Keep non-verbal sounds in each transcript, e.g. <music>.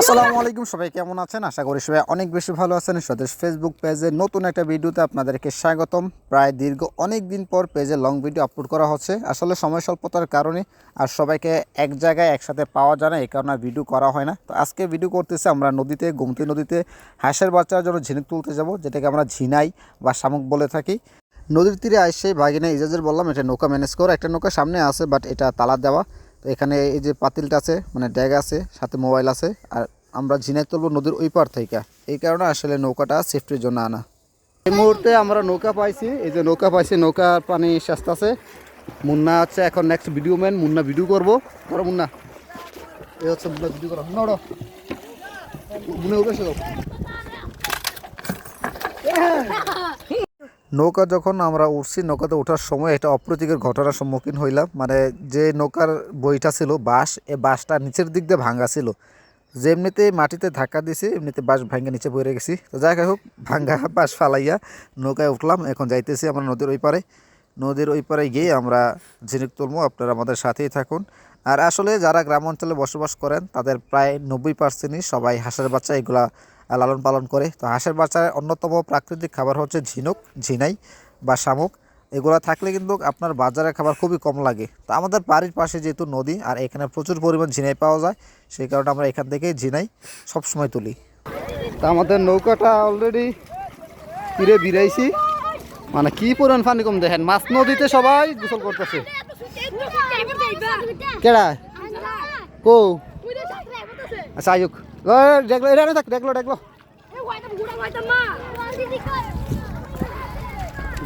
আসসালামু আলাইকুম সবাই, কেমন আছেন? আশা করি সবাই অনেক বেশি ভালো আছেন। স্বদেশ ফেসবুক পেজে নতুন একটা ভিডিওতে আপনাদেরকে স্বাগতম। প্রায় দীর্ঘ অনেক দিন পর পেজে লং ভিডিও আপলোড করা হচ্ছে। আসলে সময় স্বল্পতার কারণে আর সবাইকে এক জায়গায় একসাথে পাওয়া যায় না, এই কারণে ভিডিও করা হয় না। তো আজকে ভিডিও করতেছে আমরা নদীতে, গোমতী নদীতে। হাঁসের বাচ্চার জন্য ঝিনুক তুলতে যাব, যেটাকে আমরা ঝিনাই বা শামুক বলে থাকি। নদীর তীরে আসছে ভাগিনা ইজাজের বললাম, এটা নৌকা ম্যানেজ করো। একটা নৌকা সামনে আছে বাট এটা তালা দেওয়া। তো এখানে এই যে পাতিলটা আছে মানে ড্যাগ আছে সাথে মোবাইল আছে আর আমরা ঝিনাই তুলবো নদীর ওই পার থেকে। এই কারণে আসলে নৌকাটা সেফটির জন্য আনা। এই মুহূর্তে আমরা নৌকা পাইছি এই যে নৌকা পাইছি নৌকার পানি শাস্ত আছে মুন্না হচ্ছে এখন next video man Munna video করব। করো মুন্না। এই হচ্ছে মুন্না ভিডিও করো। নড়ো। মুন্না উঠে <laughs> <laughs> যাও। নৌকা যখন আমরা উঠছি, নৌকাতে ওঠার সময় একটা অপ্রীতিকর ঘটনার সম্মুখীন হইলাম। মানে যে নৌকার বইটা ছিল, বাঁশ, এ বাঁশটা নিচের দিক দিয়ে ভাঙ্গা ছিল। যে এমনিতে মাটিতে ধাক্কা দিছে, এমনিতে বাঁশ ভাঙ্গে নিচে বইরে গেছি। তো যাই হোক, ভাঙ্গা বাঁশ ফালাইয়া নৌকায় উঠলাম। এখন যাইতেছি আমরা নদীর ওই পারে। নদীর ওই পারে গিয়ে আমরা ঝিনুক তুলবো আপনারা আমাদের সাথেই থাকুন। আর আসলে যারা গ্রাম অঞ্চলে বসবাস করেন, তাদের প্রায় নব্বই পার্সেন্টই সবাই হাঁসের বাচ্চা। এগুলা লালন পালন করে। তো হাঁসের বাচ্চার অন্যতম প্রাকৃতিক খাবার হচ্ছে ঝিনুক ঝিনাই বা শামুক। এগুলো থাকলে কিন্তু আপনার বাজারের খাবার খুবই কম লাগে। তো আমাদের বাড়ির পাশে যেহেতু নদী আর এখানে প্রচুর পরিমাণ ঝিনাই পাওয়া যায় সেই কারণে আমরা এখান থেকেই ঝিনাই সবসময় তুলি। তা আমাদের নৌকাটা অলরেডি তীরে বিরাইছি। মানে কি পরিমাণ পানি কম দেখেন? মাছ নদীতে সবাই গোসল করতেছে। কেডা? কো আচ্ছা আয়ুক। দেখল এটা দেখল দেখল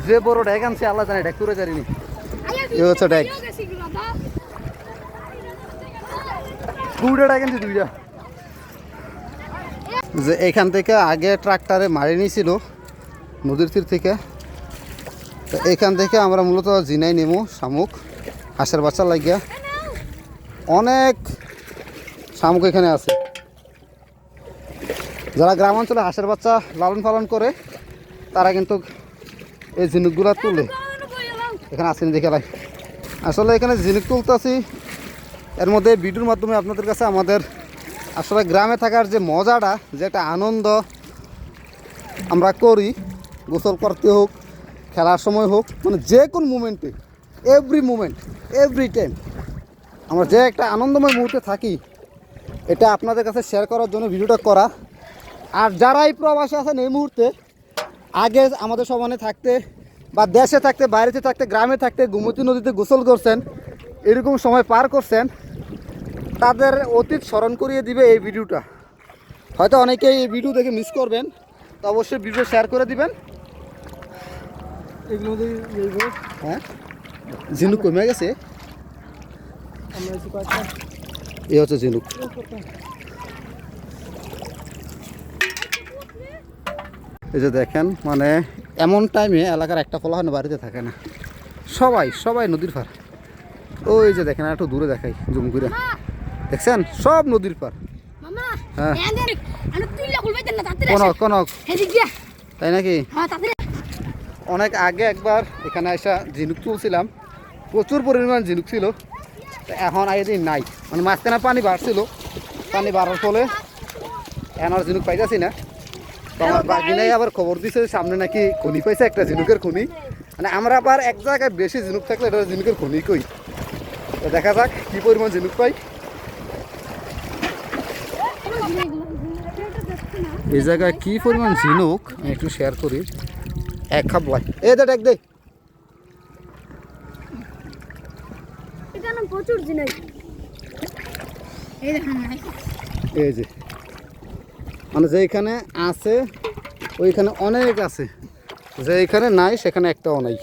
যে বড় ড্যাগ আনছে আল্লাহ জানে ড্যাগ তুলে জানিনি এ হচ্ছে ড্যাগ যে এখান থেকে আগে ট্রাক্টরে মারি নিয়েছিল নদীর তীর থেকে তো এখান থেকে আমরা মূলত জিনাই নেমু শামুক হাঁসের বাচ্চা লাগিয়া অনেক শামুক এখানে আছে যারা গ্রাম অঞ্চলে হাঁসের বাচ্চা লালন পালন করে, তারা কিন্তু এই ঝিনুকগুলা তুলে। এখানে আসেনি দেখে লাই আসলে এখানে ঝিনুক তুলতেছি, এর মধ্যে ভিডিওর মাধ্যমে আপনাদের কাছে আমাদের আসলে গ্রামে থাকার যে মজাটা, যে একটা আনন্দ আমরা করি, গোসল করতে হোক, খেলার সময় হোক মানে যে কোন মুমেন্টে এভরি মুমেন্ট এভরি টাইম আমরা যে একটা আনন্দময় মুহূর্তে থাকি, এটা আপনাদের কাছে শেয়ার করার জন্য ভিডিওটা করা। আর যারা এই প্রবাসে আছেন এই মুহূর্তে আগে আমাদের সমানে থাকতে বা দেশে থাকতে বাইরেতে থাকতে গ্রামে থাকতে গোমতী নদীতে গোসল করছেন এরকম সময় পার করছেন তাদের অতীত স্মরণ করিয়ে দিবে এই ভিডিওটা। হয়তো অনেকেই এই ভিডিও দেখে মিস করবেন তো অবশ্যই ভিডিও শেয়ার করে দিবেন। এগুলো হ্যাঁ? ঝিনুক কমে গেছে। এই হচ্ছে ঝিনুক। এই যে দেখেন মানে এমন টাইমে এলাকার একটা ফলা হয় বাড়িতে থাকে না। সবাই সবাই নদীর পার ওই যে দেখেন আর একটু দূরে দেখাই জুম করে। দেখছেন? সব নদীর পার হ্যাঁ। কনক কনক। তাই নাকি? হ্যাঁ অনেক আগে একবার এখানে আসা ঝিনুক তুলছিলাম। প্রচুর পরিমাণ ঝিনুক ছিল। এখন আগে দিন নাই। মানে মাঝখানে পানি বাড়ছিল। পানি বাড়ার ফলে এখন আর ঝিনুক পাইতেছি না। আমার বাগিনাই আবার খবর দিছে সামনে নাকি খনি পাইছে একটা ঝিনুকের খনি। মানে আমরা আবার এক জায়গায় বেশি ঝিনুক থাকলে এটা ঝিনুকের খনি কই? তো দেখা যাক কি পরিমাণ ঝিনুক পাই। এই জায়গায় কি পরিমাণ ঝিনুক? আমি একটু শেয়ার করি। এক খাপ লাই। এ দেখ দেখ দেখ প্রচুর জিনিস এই যে। মানে যেখানে আছে ওইখানে অনেক আছে। যেখানে নাই সেখানে একটাও নাই।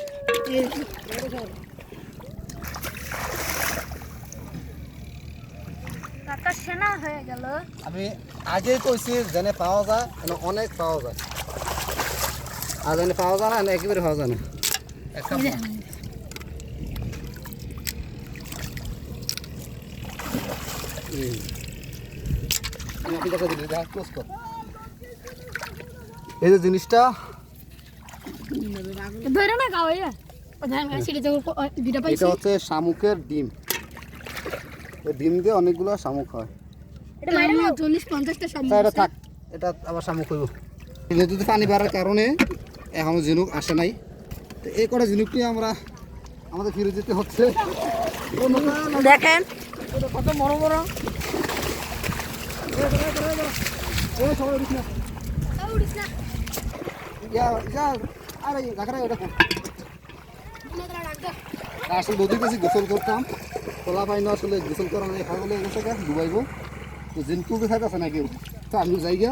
আমি আগেই কইছি যেনে পাওয়া যায় এনে অনেক পাওয়া যায়। আর যেনে পাওয়া যায় না এনে একেবারে পাওয়া যায় না। এই। যে জিনিসটা ধরে না এটা পাইছি। হচ্ছে শামুকের ডিম। এই ডিম দিয়ে অনেকগুলো শামুক হয়। এটা মাইরে নাও চল্লিশ পঞ্চাশটা তা এটা থাক এটা আবার শামুক হইব। নদীতে পানি বাড়ার কারণে এখনও ঝিনুক আসে নাই তো এই কটা ঝিনুকটি আমরা আমাদের ফিরে যেতে হচ্ছে। দেখেন। কত বড় বড়। আসলে নদীর কাছে গোসল করতাম। খোলা পাই না, আসলে গোসল করা নাই খাগলে গেছে গা ডুবাইবো তো জিন তুলতে থাকতেছে না কেউ তো আমি যাই গিয়া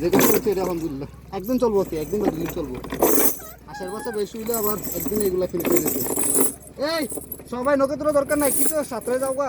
যে কাজ করছি এটা আলহামদুলিল্লাহ। একদিন চলবো একদিন বা দুদিন চলবো। আষাঢ় বছর বেশি হইলে, আবার একদিন এগুলা ফিরে এই, সবাই নৌকা তোলা দরকার নাই, কি তো সাঁতরে যাও গা